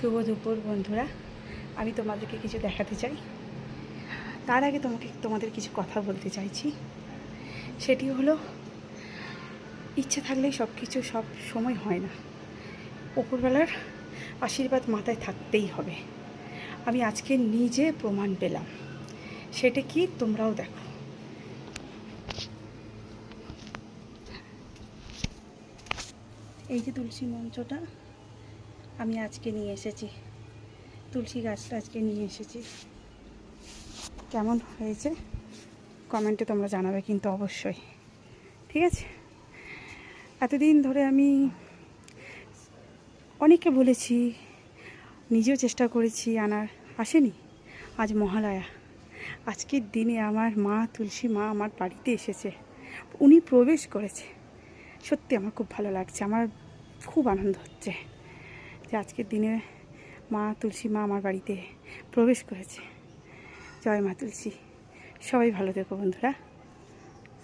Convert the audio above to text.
শুভ দুপুর, বন্ধুরা। আমি তোমাদেরকে কিছু দেখাতে চাই। তার আগে তোমাকে, তোমাদের কিছু কথা বলতে চাইছি। সেটি হলো, ইচ্ছে থাকলেই সব কিছু সব সময় হয় না। ওপরবেলার আশীর্বাদ মাথায় থাকতেই হবে। আমি আজকে নিজে প্রমাণ পেলাম। সেটা কি তোমরাও দেখো। এই যে তুলসী মঞ্চটা আমি আজকে নিয়ে এসেছি। তুলসী গাছটা আজকে নিয়ে এসেছি। কেমন হয়েছে? কমেন্টে তোমরা জানাবে কিন্তু অবশ্যই। ঠিক আছে? এতদিন ধরে আমি অনেককে বলেছি, নিজেও চেষ্টা করেছি আনার। আসেনি। আজ মহালয়া। আজকের দিনে আমার মা, তুলসী মা আমার বাড়িতে এসেছে। উনি প্রবেশ করেছে। সত্যি আমার খুব ভালো লাগছে। আমার খুব আনন্দ হচ্ছে। যে আজকের দিনে মা তুলসী মা আমার বাড়িতে প্রবেশ করেছে। জয় মা তুলসী। সবাই ভালো থেকো বন্ধুরা।